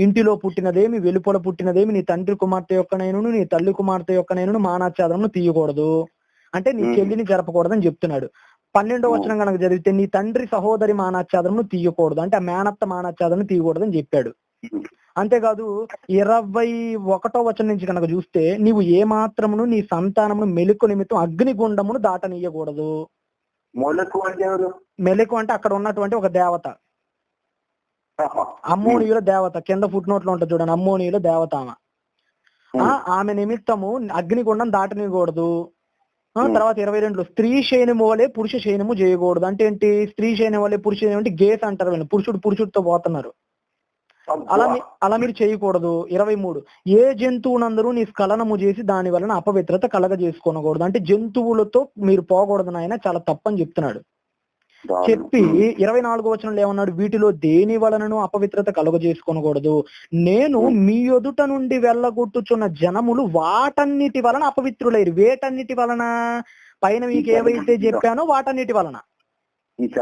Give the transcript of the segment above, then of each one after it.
ఇంటిలో పుట్టినదేమి వెలుపల పుట్టినదేమి నీ తండ్రి కుమార్తె యొక్కనైనను నీ తల్లి కుమార్తె యొక్కనైనను మానాచాదమును తీయకూడదు అంటే నీ. చెల్లిని జరపకూడదని చెప్తున్నాడు పన్నెండో. వచనం కనుక చదివితే నీ తండ్రి సహోదరి మానాచాదమును తీయకూడదు అంటే ఆ మేనత్త మానాచాదమును తీయకూడదని చెప్పాడు అంతేకాదు ఇరవై ఒకటో వచనం నుంచి కనుక చూస్తే నీవు ఏ మాత్రమును నీ సంతానమును మెలుకు నిమిత్తం అగ్నిగుండమును దాటనీయకూడదు మొలకు అంటే ఎవరు మెలకు అంటే అక్కడ ఉన్నటువంటి ఒక దేవత. అమ్మోనియుల దేవత కింద ఫుట్ నోట్లో ఉంటుంది చూడండి అమ్మోనియుల దేవత ఆమె. ఆమె నిమిత్తము అగ్నిగుండం దాటనీయకూడదు ఆ. తర్వాత ఇరవై రెండులో స్త్రీ శయనము వలె పురుష శయనము చేయకూడదు. అంటే ఏంటి? స్త్రీ శయనం వలె పురుష అంటే గేస్ అంటారు వీళ్ళు. పురుషుడు పురుషుడితో పోతున్నారు. అలా అలా మీరు చేయకూడదు. ఇరవై మూడు. ఏ జంతువునందరూ నీ స్ఖలనము చేసి దాని వలన అపవిత్రత కలగ చేసుకోనకూడదు అంటే జంతువులతో మీరు పోకూడదు నాయన చాలా తప్పని చెప్తున్నాడు. చెప్పి ఇరవై నాలుగో వచనంలో ఏమన్నాడు? వీటిలో దేని వలనను అపవిత్రత కలుగ చేసుకోనకూడదు నేను మీ ఎదుట నుండి వెళ్ళగొట్టుచున్న జనములు వాటన్నిటి వలన అపవిత్రులైరు. వేటన్నిటి వలన? పైన మీకు ఏవైతే చెప్పానో వాటన్నిటి వలన.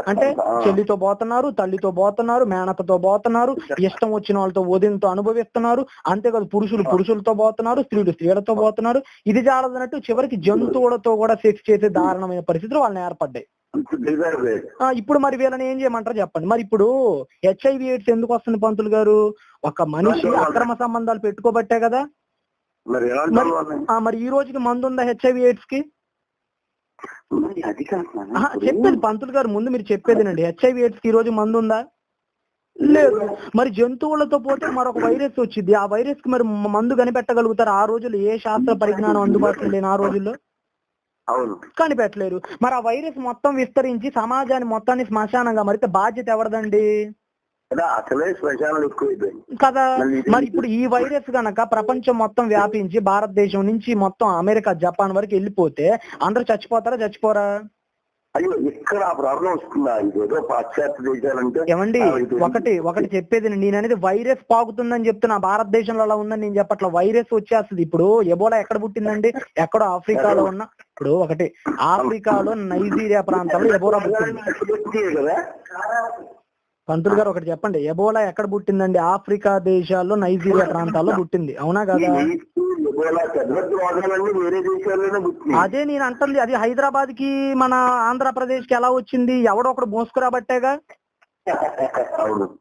అంటే. చెల్లితో పోతున్నారు తల్లితో పోతున్నారు మేనతతో పోతున్నారు ఇష్టం వచ్చిన వాళ్ళతో వదినతో అనుభవిస్తున్నారు అంతేకాదు పురుషులు పురుషులతో పోతున్నారు స్త్రీలు స్త్రీలతో పోతున్నారు. ఇది జాలదన్నట్టు చివరికి జంతువులతో కూడా సెక్స్ చేసే దారుణమైన పరిస్థితులు వాళ్ళని ఏర్పడ్డాయి. ఇప్పుడు మరి వీళ్ళని ఏం చేయమంటారు చెప్పండి. మరి ఇప్పుడు హెచ్ఐవి ఎయిడ్స్ ఎందుకు వస్తుంది పంతులు గారు? ఒక మనిషి అక్రమ సంబంధాలు పెట్టుకోబట్టే కదా? మరి ఈ రోజుకి మందు ఉందా హెచ్ఐవి ఎయిడ్స్కి? చెప్పేది పంతులు గారు ముందు మీరు చెప్పేదేనండి హెచ్ఐవి ఎయిడ్స్కి ఈ రోజు మందు ఉందా? లేదు. మరి జంతువులతో పోతే మరొక వైరస్ వచ్చింది. ఆ వైరస్కి మరి మందు కనిపెట్టగలుగుతారు? ఆ రోజుల్లో ఏ శాస్త్ర పరిజ్ఞానం అందుబాటులో లేని ఆ రోజుల్లో? కనిపెట్టలేరు మరి ఆ వైరస్ మొత్తం విస్తరించి సమాజాన్ని మొత్తాన్ని శ్మశానంగా మరితే బాధ్యత ఎవరిదండి? కదా అసలే శ్మశానాలు ఎక్కువైపోయింది కదా మరి ఇప్పుడు ఈ వైరస్ గనక ప్రపంచం మొత్తం వ్యాపించి భారతదేశం నుంచి మొత్తం అమెరికా జపాన్ వరకు వెళ్ళిపోతే అందరూ చచ్చిపోతారా చచ్చిపోరా? అయ్యో ఎక్కడ ఆ ప్రాబ్లం వస్తుందా? ఇదేదో పాశ్చాత్య దేశాలంటే ఏమండి ఒకటి ఒకటి చెప్పేది నేను అనేది వైరస్ పాకుతుందని చెప్తున్నా. భారతదేశంలో అలా ఉందని నేను చెప్పట్లా. వైరస్ వచ్చేస్తుంది ఇప్పుడు. ఎబోలా ఎక్కడ పుట్టిందండి? ఎక్కడో ఆఫ్రికాలో ఉన్న ఇప్పుడు ఒకటి ఆఫ్రికాలో నైజీరియా ప్రాంతంలో ఎబోలా కదా పంతులు గారు ఒకటి చెప్పండి ఎబోలా ఎక్కడ పుట్టిందండి? ఆఫ్రికా దేశాల్లో నైజీరియా ప్రాంతాల్లో పుట్టింది. అవునా కదా? అదే నేను అంటుంది అది హైదరాబాద్కి మన ఆంధ్రప్రదేశ్కి ఎలా వచ్చింది? ఎవడో ఒకడు మోసుకురాబట్టేగా?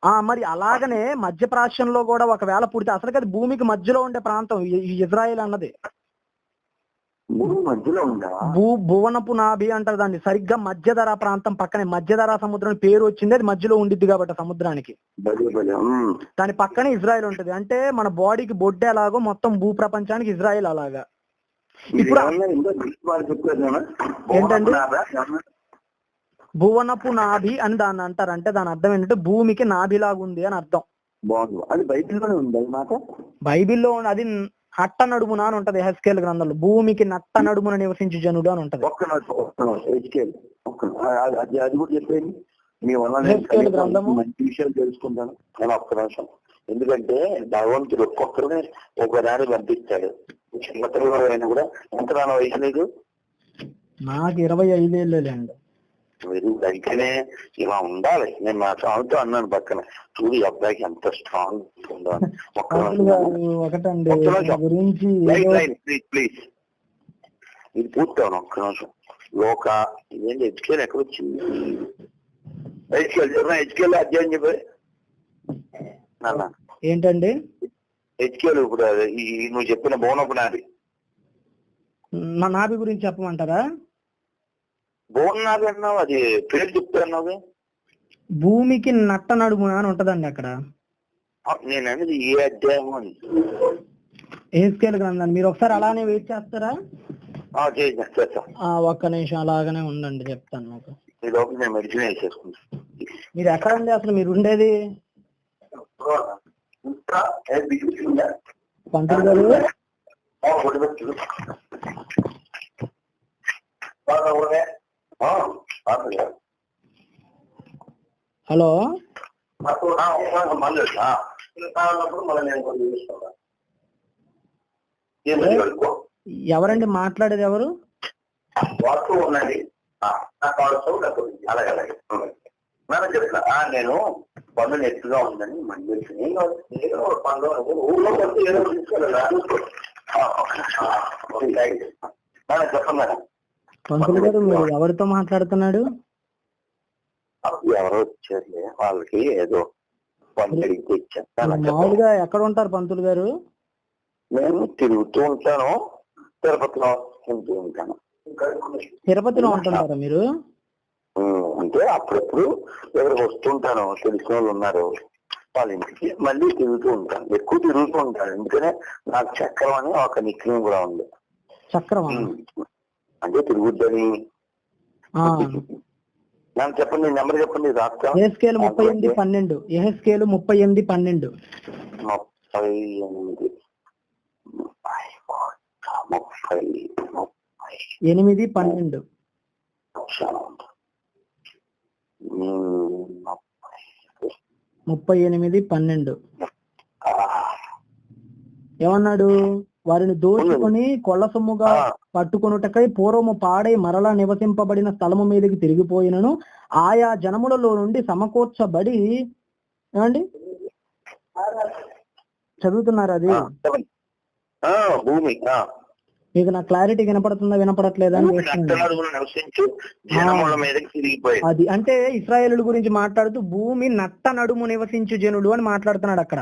ఆ మరి అలాగనే మధ్య ప్రాచ్యంలో కూడా ఒకవేళ పుడితే అసలు అది భూమికి మధ్యలో ఉండే ప్రాంతం ఇజ్రాయెల్ అన్నది. మధ్యలో ఉందా? భూ భువనపు నాభి అంటారు దాన్ని. సరిగ్గా మధ్యధరా ప్రాంతం పక్కనే మధ్యధరా సముద్రం పేరు వచ్చింది. అది మధ్యలో ఉండిద్ది కాబట్టి సముద్రానికి. దాని పక్కనే ఇజ్రాయెల్ ఉంటది. అంటే మన బాడీకి బొడ్డే ఎలాగో మొత్తం భూ ప్రపంచానికి ఇజ్రాయెల్ అలాగా. ఇప్పుడు? ఏంటండి? భువనపు నాభి అని దాన్ని అంటారు. అంటే దాని అర్థం ఏంటంటే భూమికి నాభిలాగా ఉంది అని అర్థం. బాగుంది. అది ఉంది మాట బైబిల్లో అది నట్ట నడుమున అని ఉంటది హెస్కేల్ గ్రంథంలో. భూమికి నట్ట నడుమున నివసించు జనుడు అని ఉంటది. అది- కూడా చెప్పేది మీ వల్ల? మంచి విషయాలు తెలుసుకుంటాను. నేను ఒక్క నిమిషం. ఎందుకంటే భగవంతుడు ఒక్కొక్కరిని ఒక దారి పంపిస్తాడు చిన్నతనంలో అయినా కూడా ఎంత వయసు నీకు నాకు ఇరవై ఐదేళ్ళండి మీరు అయితేనే ఇలా ఉండాలి. నేను మా స్వామితో అన్నాను పక్కన చూడు ఈ అబ్బాయికి ఎంత స్ట్రాంగ్ ఉందో అని. ఒకటండి గురించి లైన్ ప్లీజ్ ఇది పూర్తవును ఒక్క నిమిషం. లోక ఇదేంటి హెచ్కేల్ ఎక్కడ వచ్చింది? హెచ్కేల్ చెప్పిన? హెచ్కేల్ అధ్యాయం చెప్పి. ఏంటండి? హెచ్కేల్ ఇప్పుడు ఈ నువ్వు చెప్పిన బోనపు నాది నా నాభి గురించి చెప్పమంటారా? బోన్ నాది అన్నావు అది పేరు చెప్తా అన్నావు? భూమికి నట్ట నడుమున అని ఉంటదండి అక్కడ. నేను అనేది ఏ అధ్యాయం అని. ఏస్కేల్ గ్రంథాన్ని మీరు ఒకసారి అలానే వెయిట్ చేస్తారా? ఒక్క నిమిషం అలాగనే ఉండండి చెప్తాను వేసేసుకుంటాను మీరు ఎక్కడండి అసలు? మీరు ఉండేది? పంతులు గారు? బాగా. హలో? నేను. ఎవరండి? మాట్లాడేది ఎవరు? మేడం చెప్తున్నా. నేను పన్ను నెట్టుగా ఉందని ఏదో ఊళ్ళో ఏదో తీసుకెళ్ళాలా? Okay, right. ఆ, చెప్పండి మేడం పంతులు గారు మీరు ఎవరితో మాట్లాడుతున్నాడు? ఎవరో వచ్చారులే. వాళ్ళకి ఏదో. మామూలుగా ఎక్కడ ఉంటారు పంతులు గారు? నేను తిరుగుతూ ఉంటాను. తిరుపతిలో ఉంటూ ఉంటాను. తిరుపతిలో ఉంటుంటారా మీరు? అంటే అప్పుడప్పుడు ఎవరికి వస్తుంటాను తెలిసిన వాళ్ళు ఉన్నారు. వాళ్ళ ఇంటికి మళ్ళీ తిరుగుతూ ఉంటాను. ఎక్కువ తిరుగుతూ ఉంటాను. ఎందుకనే నాకు చక్రం అని ఒక నిక్యం కూడా ఉంది. చక్రమా? ఉమ్, అంటే తిరుగుద్దని. నాకు చెప్పండి నెంబర్ చెప్పండి రాస్తా ఏ స్కేల్ ముప్పై ఎనిమిది పన్నెండు. ఏ స్కేల్ ముప్పై ఎనిమిది పన్నెండు. ముప్పై ఎనిమిది. ముప్పై ఎనిమిది పన్నెండు. ముప్పై ఎనిమిది పన్నెండు. ఏమన్నాడు? వారిని దోచుకొని కొల్ల సొమ్ముగా ఆ. పట్టుకొనుటకై పూర్వము పాడై మరలా నివసింపబడిన స్థలము మీదకి తిరిగిపోయినను. ఆయా జనములలో నుండి సమకూర్చబడి ఏమండి? చదువుతున్నారు అది? భూమి. మీకు నా క్లారిటీ వినపడుతుందా వినపడట్లేదా అది అంటే ఇస్రాయేలు గురించి మాట్లాడుతూ భూమి నట్ట నడుము నివసించు జనులు అని మాట్లాడుతున్నాడు అక్కడ.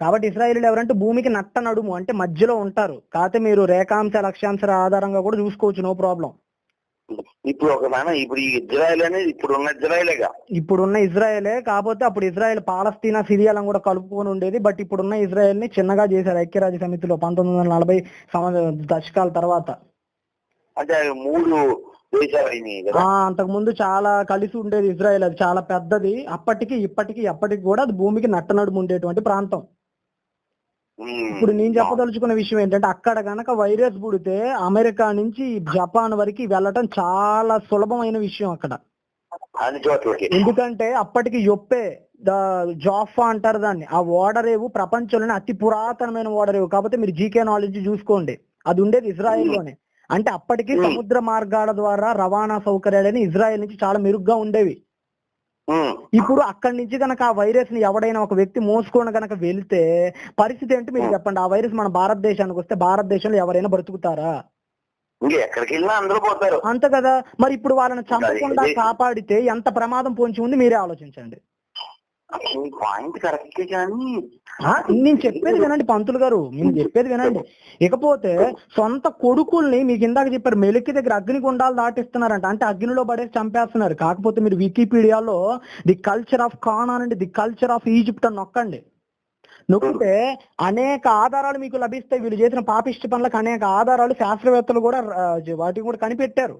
కాబట్టి ఇస్రాయేలు ఎవరంటే భూమికి నట్ట నడుము అంటే మధ్యలో ఉంటారు. కాకపోతే మీరు రేఖాంశ లక్ష్యాంశాల ఆధారంగా కూడా చూసుకోవచ్చు నో ప్రాబ్లం. ఇప్పుడు ఒక మన ఇప్పుడు ఈ ఇజ్రాయల్ అనేది ఇప్పుడు ఉన్న ఇజ్రాయలేగా? ఇప్పుడున్న ఇజ్రాయెలే కాకపోతే అప్పుడు ఇజ్రాయెల్ పాలస్తీనా సిరియాలను కూడా కలుపుకొని ఉండేది బట్ ఇప్పుడున్న ఇజ్రాయెల్ని చిన్నగా చేశారు ఐక్యరాజ్య సమితిలో పంతొమ్మిది వందల నలభై దశకాల తర్వాత. అంటే మూడు అంతకు ముందు చాలా కలిసి ఉండేది ఇజ్రాయెల్. అది చాలా పెద్దది. అప్పటికి ఇప్పటికి ఎప్పటికి కూడా అది భూమికి నట్టనడుము ఉండేటువంటి ప్రాంతం. ఇప్పుడు నేను చెప్పదలుచుకున్న విషయం ఏంటంటే అక్కడ గనక వైరస్ పుడితే అమెరికా నుంచి జపాన్ వరకు వెళ్ళటం చాలా సులభమైన విషయం అక్కడ. ఎందుకంటే అప్పటికి యొప్పే ద జాఫా అంటారు దాన్ని. ఆ ఓడరేవు ప్రపంచంలోనే అతి పురాతనమైన ఓడరేవు. కాబట్టి మీరు జీకే నాలెడ్జ్ చూసుకోండి. అది ఉండేది ఇజ్రాయెల్లోనే అంటే అప్పటికి. సముద్ర మార్గాల ద్వారా రవాణా సౌకర్యాలని ఇజ్రాయెల్ నుంచి చాలా మెరుగ్గా ఉండేవి. ఇప్పుడు అక్కడి నుంచి గనక ఆ వైరస్ని ఎవడైనా ఒక వ్యక్తి మోసుకొని గనక వెళ్తే పరిస్థితి ఏంటి మీరు. చెప్పండి? ఆ వైరస్ మన భారతదేశానికి వస్తే భారతదేశంలో ఎవరైనా బ్రతుకుతారా? ఇంక ఎక్కడికి వెళ్ళినా అందరూ పోతారు. అంత కదా. మరి ఇప్పుడు వాళ్ళని చంపకుండా కాపాడితే ఎంత ప్రమాదం పొంచి ఉంది? మీరే ఆలోచించండి. పాయింట్ కరెక్టే కానీ నేను చెప్పేది వినండి పంతులు గారు నేను చెప్పేది వినండి. ఇకపోతే సొంత కొడుకుల్ని మీకు ఇందాక చెప్పారు మెలికి దగ్గర అగ్ని గుండాలు దాటిస్తున్నారంట. అంటే అగ్నిలో పడేసి చంపేస్తున్నారు. కాకపోతే మీరు వికీపీడియాలో the culture of Canaan and the culture of Egypt అని నొక్కండి. నొక్కితే అనేక ఆధారాలు మీకు లభిస్తాయి. వీళ్ళు చేసిన పాపిష్టి పనులకు అనేక ఆధారాలు శాస్త్రవేత్తలు కూడా వాటిని కూడా కనిపెట్టారు.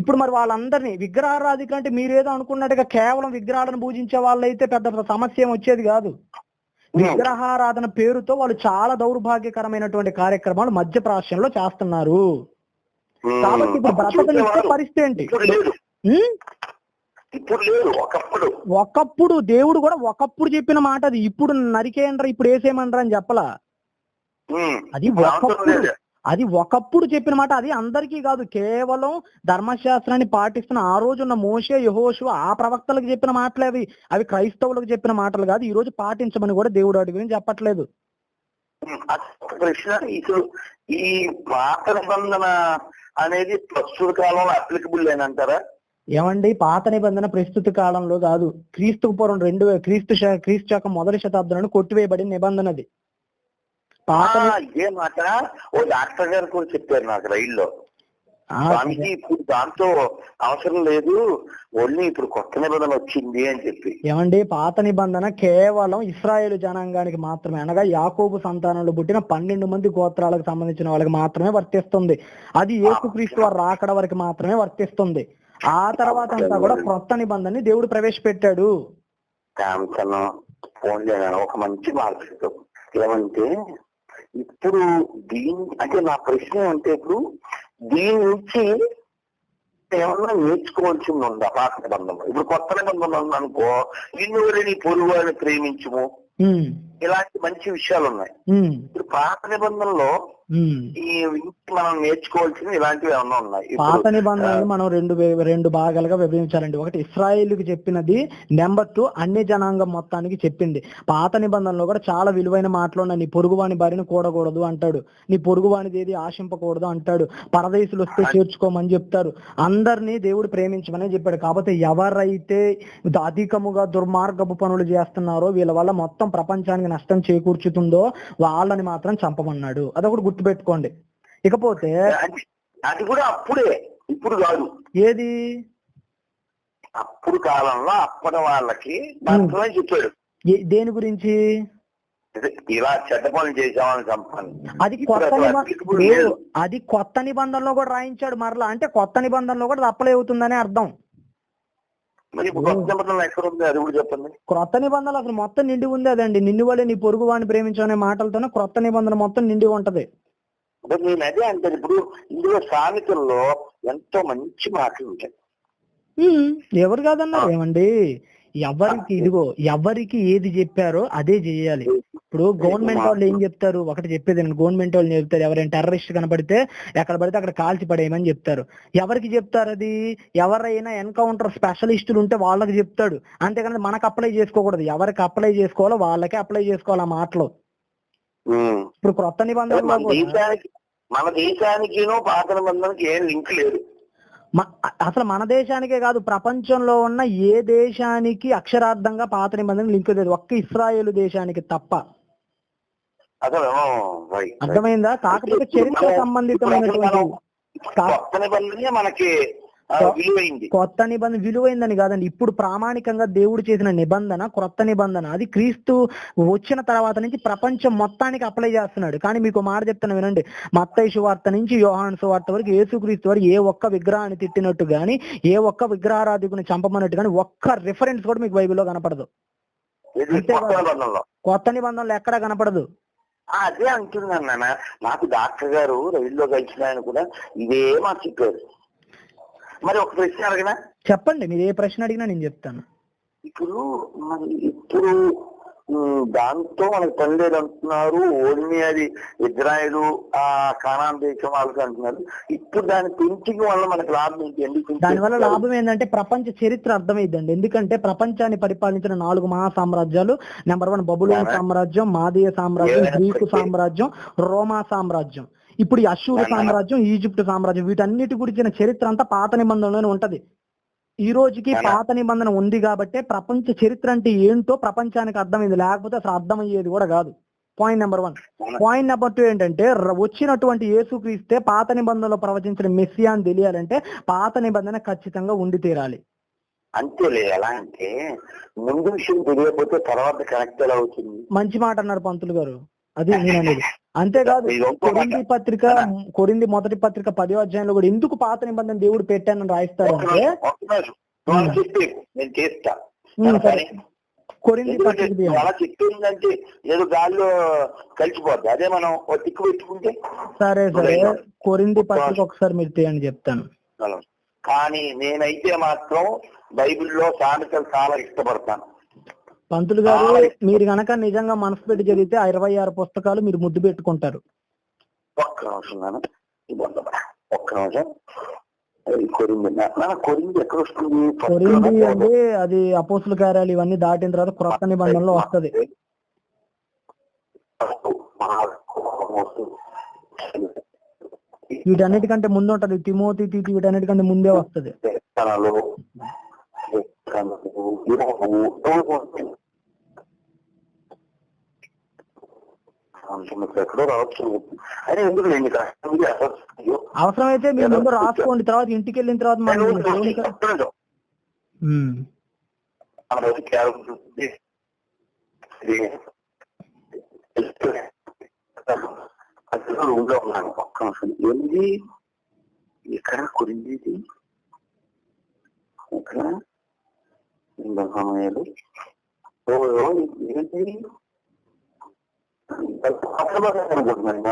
ఇప్పుడు మరి వాళ్ళందరినీ విగ్రహారాధిక అంటే మీరేదో అనుకున్నట్టుగా కేవలం విగ్రహాలను పూజించే వాళ్ళైతే పెద్ద సమస్య వచ్చేది కాదు. విగ్రహారాధన పేరుతో వాళ్ళు చాలా దౌర్భాగ్యకరమైనటువంటి కార్యక్రమాలు మధ్యప్రాచ్యంలో చేస్తున్నారు. ఉమ్. కాబట్టి ఇప్పుడు. పరిస్థితి ఏంటి? లేదు. ఒకప్పుడు. ఒకప్పుడు దేవుడు కూడా ఒకప్పుడు చెప్పిన మాట అది. ఇప్పుడు నరికేయండ్రా ఇప్పుడు వేసేయమండ్రా అని చెప్పలా. ఉమ్, అది ఒకప్పుడు. అది ఒకప్పుడు చెప్పిన మాట అది అందరికీ కాదు. కేవలం ధర్మశాస్త్రాన్ని పాటిస్తున్న ఆ రోజున్న మోషే యహోషు ఆ ప్రవక్తలకు చెప్పిన మాటలే అవి. అవి క్రైస్తవులకు చెప్పిన మాటలు కాదు. ఈ రోజు పాటించమని కూడా దేవుడు చెప్పట్లేదు అది ఒక ప్రశ్న ఇప్పుడు ఈ పాత నిబంధన అనేది ప్రస్తుత కాలంలో అప్లికబుల్ అంటారా? ఏమండి? పాత నిబంధన ప్రస్తుత కాలంలో కాదు. క్రీస్తు పూర్వం రెండు క్రీస్తు క్రీస్తు శకం మొదటి శతాబ్దంలో కొట్టివేయబడిన నిబంధన అది. ఇదే మాట. ఓ డాక్టర్ గారు కూడా చెప్పారు నాకు రైల్లో. స్వామికి ఇప్పుడు దాంతో అవసరం లేదు. ఓన్లీ ఇప్పుడు కొత్త నిబంధన వచ్చింది అని చెప్పి. ఏమండి పాత నిబంధన కేవలం ఇస్రాయేల్ జనాంగానికి మాత్రమే. అనగా యాకోబు సంతానంలో పుట్టిన పన్నెండు మంది గోత్రాలకు సంబంధించిన వాళ్ళకి మాత్రమే వర్తిస్తుంది. అది యేసుక్రీస్తు వారు రాకడ వరకు మాత్రమే వర్తిస్తుంది. ఆ తర్వాత అంతా కూడా కొత్త నిబంధనని దేవుడు ప్రవేశపెట్టాడు. ఒక మంచి మార్కెట్ ఏమంటే ఇప్పుడు దీని అంటే నా ప్రశ్న అంటే ఇప్పుడు దీని నుంచి ఏమన్నా నేర్చుకోవాల్సింది ఉందా పాత నిబంధన ఇప్పుడు కొత్త నిబంధన ఉందనుకో నిన్ను నీ పొరుగు ప్రేమించుము. ఇలాంటి మంచి విషయాలు ఉన్నాయి ఇప్పుడు పాత నిబంధనలో. ఈ మనం నేర్చుకోవాల్సినవి ఇలాంటివి ఏమన్నా ఉన్నాయి. పాత నిబంధనలు మనం రెండు రెండు భాగాలుగా విభజించాలండి. ఒకటి ఇస్రాయేల్కి చెప్పినది నెంబర్ టూ అన్ని జనాంగం మొత్తానికి చెప్పింది. పాత నిబంధనలో కూడా చాలా విలువైన మాటలు ఉన్నాయి. నీ పొరుగువాని భార్యను కూడకూడదు అంటాడు. నీ పొరుగువానిది ఏది ఆశింపకూడదు అంటాడు. పరదేశులు వస్తే చేర్చుకోమని చెప్తారు. అందరినీ దేవుడు ప్రేమించమని చెప్పాడు. కాకపోతే ఎవరైతే అధికముగా దుర్మార్గపు పనులు చేస్తున్నారో వీళ్ళ వల్ల మొత్తం ప్రపంచానికి నష్టం చేకూర్చుతుందో వాళ్ళని మాత్రం చంపమన్నాడు. అదొకటి గుర్తుపెట్టుకోండి. ఇకపోతే అది కూడా అప్పుడే ఇప్పుడు కాదు. ఏది? అప్పుడు కాలంలో అప్పటి వాళ్ళకి మాత్రమే చెప్పాడు. దేని గురించి? ఇలా చెడ్డ పనులు చేసామని అది కొత్త. అది కొత్త నిబంధనలో కూడా రాయించాడు మరలా. అంటే కొత్త నిబంధనలో కూడా అప్లై అవుతుందని అర్థం. క్రొత్త నిబంధనలు అసలు మొత్తం నిండి ఉంది అదండి. నిన్ను వల్లే నీ పొరుగు వాడిని ప్రేమించనే మాటలతోనే క్రొత్త నిబంధన మొత్తం నిండి ఉంటది. అంటే నేను అదే అంటే ఇప్పుడు ఇందులో సామెతల్లో ఎంతో మంచి మాటలు ఉంటాయి. ఎవరు కాదన్నారు? ఏమండి? ఎవరికి ఇదిగో ఎవరికి ఏది చెప్పారో అదే చేయాలి. ఇప్పుడు గవర్నమెంట్ వాళ్ళు ఏం చెప్తారు? ఒకటి చెప్పేది గవర్నమెంట్ వాళ్ళు చెప్తారు? ఎవరైనా టెర్రరిస్ట్ కనపడితే ఎక్కడ పడితే అక్కడ కాల్చి పడేయమని చెప్తారు. ఎవరికి చెప్తారు అది? ఎవరైనా ఎన్కౌంటర్ స్పెషలిస్టులు ఉంటే వాళ్ళకి చెప్తాడు. అంతేకాని మనకు అప్లై చేసుకోకూడదు. ఎవరికి అప్లై చేసుకోవాలో వాళ్ళకే అప్లై చేసుకోవాలి ఆ మాటలు. ఇప్పుడు క్రొత్త నిబంధనలో మన దేశానికి పాత నిబంధనకి ఏం లింక్ లేదు. అసలు మన దేశానికే కాదు ప్రపంచంలో ఉన్న ఏ దేశానికి అక్షరార్థంగా పాత నిబంధన లింక్ లేదు. ఒక్క ఇస్రాయేల్ దేశానికి తప్ప. అర్థమైందా? కాకపోతే చరిత్ర సంబంధితమైనటువంటి నిబంధనే మనకి విలువైంది. కొత్త నిబంధన విలువైందని కాదండి. ఇప్పుడు ప్రామాణికంగా దేవుడు చేసిన నిబంధన క్రొత్త నిబంధన అది క్రీస్తు వచ్చిన తర్వాత నుంచి ప్రపంచం మొత్తానికి అప్లై చేస్తున్నాడు. కానీ మీకు మాట చెప్తాను వినండి. మత్తయి సువార్త నుంచి యోహాను సువార్త వరకు యేసుక్రీస్తు వరకు ఏ ఒక్క విగ్రహాన్ని తిట్టినట్టు గాని ఏ ఒక్క విగ్రహారాధికుని చంపమన్నట్టు గాని ఒక్క రిఫరెన్స్ కూడా మీకు బైబిల్లో కనపడదు. కొత్త. నిబంధనలో. కొత్త ఎక్కడా కనపడదు. అదే అంటున్నాను నాన్న. నాకు డాక్టర్ గారు రైల్లో కలిసిన ఆయన కూడా ఇదే మాకు చెప్పారు. మరి ఒక ప్రశ్న అడగనా? చెప్పండి మీరు ఏ ప్రశ్న అడిగినా నేను చెప్తాను. ఇప్పుడు మరి ఇప్పుడు దాంతో మనకి తండ్రి అంటున్నారు ఓన్లీ అది ఇజ్రాయలు ఆ కానాన్ దేశం వాళ్ళకి అంటున్నారు. ఇప్పుడు దాని పెంచింగ్ వల్ల మనకి లాభం ఏంటి? దానివల్ల లాభం ఏంటంటే ప్రపంచ చరిత్ర అర్థమైందండి ఎందుకంటే ప్రపంచాన్ని పరిపాలించిన నాలుగు మహా సామ్రాజ్యాలు నెంబర్ వన్ బబులోన్ సామ్రాజ్యం మాదీయ సామ్రాజ్యం గ్రీకు. సామ్రాజ్యం రోమా సామ్రాజ్యం. ఇప్పుడు ఈ అశూరు సామ్రాజ్యం ఈజిప్ట్ సామ్రాజ్యం వీటన్నిటి గురించిన చరిత్ర అంతా పాత నిబంధనలోనే ఉంటది. ఈ రోజుకి పాత నిబంధన ఉంది కాబట్టి ప్రపంచ చరిత్ర అంటే ఏంటో ప్రపంచానికి అర్థమైంది లేకపోతే అసలు అర్థమయ్యేది కూడా కాదు. Point number one point number two ఏంటంటే వచ్చినటువంటి యేసుక్రీస్తే పాత నిబంధనలో ప్రవచించిన మెస్సియా అని తెలియాలంటే పాత నిబంధన ఖచ్చితంగా ఉండి తీరాలి. అంతేలే ఎలా అంటే ముందు విషయం తెలియకపోతే తర్వాత కనెక్ట్ ఎలా అవుతుంది? మంచి మాట అన్నారు పంతులు గారు. అది నేను అనేది అంతేకాదు. కొరింది పత్రిక కొరింది మొదటి పత్రిక పదో అధ్యాయంలో కూడా ఎందుకు పాత నిబంధన దేవుడు పెట్టానని నేను చేస్తా. కొరింది పత్రిక. అలా చెప్పిందంటే ఏదో గాల్లో కలిసిపోద్ది. అదే మనం తిక్కు పెట్టుకుంటే. సరే సరే. కొరింది పత్రిక ఒకసారి మీరు తీయండి చెప్తాను. కానీ నేనైతే మాత్రం బైబిల్లో సామెతలు చాలా ఇష్టపడతాను. పంతులు గారు మీరు గనక నిజంగా మనసు పెట్టి జరిగితే ఇరవై ఆరు పుస్తకాలు మీరు ముద్దు పెట్టుకుంటారు. ఒక్క నిమిషం నాన్న? ఒక్క నిమిషం. కొరింది? అంటే అది అపోసుల కార్యాలు ఇవన్నీ దాటిన తర్వాత క్రొత్త నిబంధనలో వస్తది. వీటన్నిటికంటే ముందు ఉంటది తిమోతి తీతి వీటన్నిటికంటే ముందే వస్తది. ఇక్కడ. అవసరమైతే మీరు ముందు రాసుకోండి తర్వాత ఇంటికి వెళ్ళిన తర్వాత రూమ్లో ఉన్నాను ఒక్క నిమిషం. ఏంది? ఎక్కడ కురింది ఇది ఎక్కడ సమయాలు ఓ ఓ, ఏంటి అనుకుంటున్నాను